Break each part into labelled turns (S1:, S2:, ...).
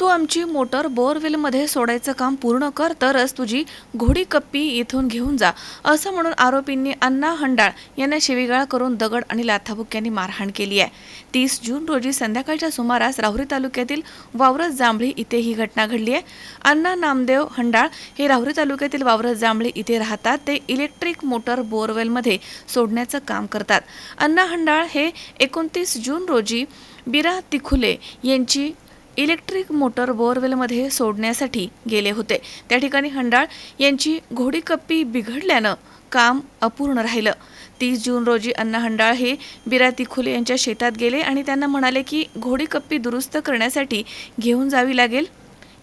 S1: तू आमची मोटर बोअरवेलमध्ये सोडायचं काम पूर्ण कर तरच तुझी घोडी कप्पी इथून घेऊन जा. असं म्हणून आरोपींनी अण्णा हंडाळ यांना शिवीगाळ करून दगड आणि लाथाबुक्यांनी मारहाण केली आहे. तीस जून रोजी संध्याकाळच्या सुमारास राहुरी तालुक्यातील वावरस जांभळी इथे ही घटना घडली आहे. अण्णा नामदेव हंडाळ हे राहुरी तालुक्यातील वावरस जांभळी इथे राहतात. ते इलेक्ट्रिक मोटर बोअरवेलमध्ये सोडण्याचं काम करतात. अण्णा हंडाळ हे एकोणतीस जून रोजी बिरा तिखुले यांची इलेक्ट्रिक मोटर बोअरवेलमध्ये सोडण्यासाठी गेले होते. त्या ठिकाणी हंडाळ यांची घोडीकप्पी बिघडल्यानं काम अपूर्ण राहिलं. तीस जून रोजी अण्णा हंडाळ हे बिराती खुले यांच्या शेतात गेले आणि त्यांना म्हणाले की घोडीकप्पी दुरुस्त करण्यासाठी घेऊन जावी लागेल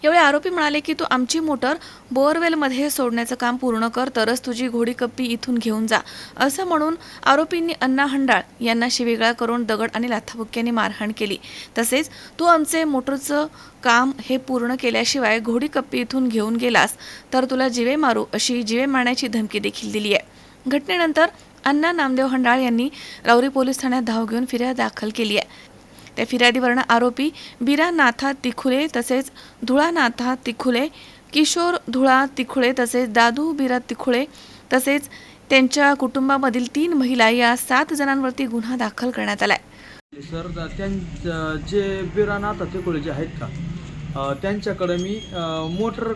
S1: यावेळी आरोपी म्हणाले की तू आमची मोटर बोअरवेलमध्ये सोडण्याचं काम पूर्ण कर तरच तुझी घोडी कप्पी इथून घेऊन जा. असं म्हणून आरोपींनी अण्णा हंडाळ यांना शिवीगाळ करून दगड आणि लाथाबुक्याने मारहाण केली. तसेच तू आमचे मोटरचं काम हे पूर्ण केल्याशिवाय घोडी कप्पी इथून घेऊन गेलास तर तुला जिवे मारू अशी जिवे मारण्याची धमकी देखील दिली आहे. घटनेनंतर अण्णा नामदेव हंडाळ यांनी राऊरी पोलीस ठाण्यात धाव घेऊन फिर्याद दाखल केली आहे. त्या फिर्यादीवरनं आरोपी बिरा नाथा तिखुले तसेच धुळा नाथा तिखुले किशोर धुळा तिखुळे तसेच दादू बिरा तिखुळे तसेच त्यांच्या कुटुंबामधील तीन महिला या सात जणांवरती गुन्हा दाखल करण्यात आलाय.
S2: सर त्यां जे बिरानाथ तिखुळे जे आहेत का त्यांच्याकडे मी मोटर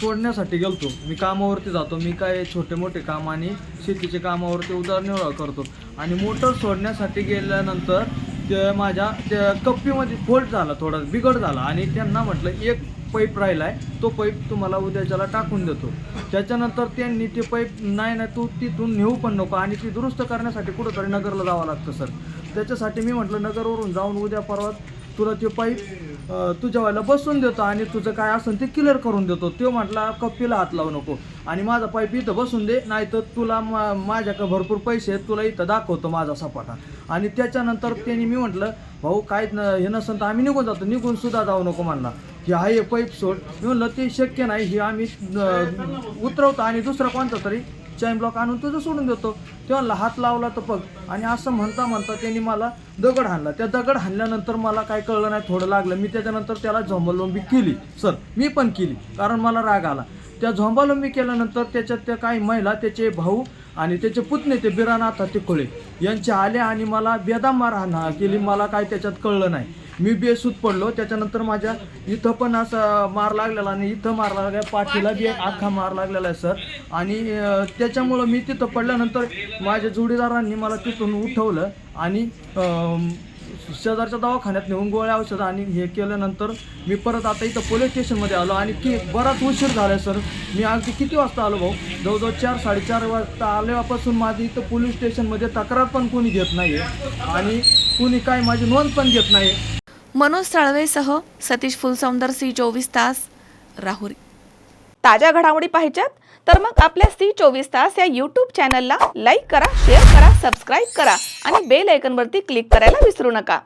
S2: सोडण्यासाठी गेलतो. मी कामावरती जातो. मी काय छोटे मोठे काम आणि शेतीचे कामावरती उदरनिर्वाह करतो. आणि मोटर सोडण्यासाठी गेल्यानंतर ते माझ्या त्या कप्पीमध्ये फोल्ट झाला थोडा बिघड झाला. आणि त्यांना म्हटलं एक पाईप राहिला आहे तो पाईप तुम्हाला उद्याच्याला टाकून देतो. त्याच्यानंतर त्यांनी ते पाईप नाही नाही तू तिथून नेऊ पण नको. आणि ती दुरुस्त करण्यासाठी कुठंतरी नगरला जावं लागतं सर. त्याच्यासाठी मी म्हटलं नगरवरून जाऊन उद्या परवा तुला ते पाईप तुझ्या वेळेला बसून देतो आणि तुझं काय असेल ते क्लिअर करून देतो. तो म्हटला कप्पीला हात लावू नको. आणि माझा पाईप इथं बसून दे नाही तर तुला मा माझ्याकडे भरपूर पैसे आहेत तुला इथं दाखवतो माझा सपाटा. आणि त्याच्यानंतर त्यांनी मी म्हटलं भाऊ काय न हे नसेल तर आम्ही निघून जातो निघून सुद्धा जाऊ नको म्हणला. की हा हे पाईप सोड. मी म्हणलं ते शक्य नाही हे आम्ही उतरवतो आणि दुसरा कोणता तरी चैन ब्लॉक आणून तुझं सोडून देतो. तेव्हा हात लावला तर बघ. आणि असं म्हणता म्हणता त्यांनी मला दगड हाणला. त्या दगड हाणल्यानंतर मला काय कळलं नाही थोडं लागलं. मी त्याच्यानंतर त्याला झोंबलोंबी केली. सर मी पण केली. कारण मला राग आला. त्या झोंबालोंबी केल्यानंतर त्याच्यात त्या काही महिला त्याचे भाऊ आणि त्याचे पुतणे ते बिरानाथ तिकोळे यांचे आले आणि मला बेदाम मारहाण केली. मला काय त्याच्यात कळलं नाही. मी बेसूत पडलो त्याच्यानंतर माझ्या इथं पण असा मार लागलेला आणि इथं मार लागला पाठीला बी एक आखा मार लागलेला आहे सर. आणि त्याच्यामुळं मी तिथं पडल्यानंतर माझ्या जोडीदारांनी मला तिथून उठवलं आणि शेजारच्या दवाखान्यात नेऊन गोळ्या औषधं आणि हे केल्यानंतर मी परत आता इथं पोलीस स्टेशनमध्ये आलो आणि की बराच उशीर झाला सर. मी अगदी किती वाजता आलो भाऊ? जवळजवळ चार साडेचार वाजता आल्यापासून माझी इथं पोलीस स्टेशनमध्ये तक्रार पण कोणी घेत नाही आणि कुणी काय माझी नोंद पण घेत नाही
S1: मनोज साळवेसह सतीश फुलसौंदर सी चोवीस तास राहुरी. ताज्या घडामोडी पाहिजेत तर मग आपल्या सी चोवीस तास या यूट्यूब चॅनलला लाईक करा शेअर करा सबस्क्राईब करा आणि बेल आयकनवरती क्लिक करायला विसरू नका.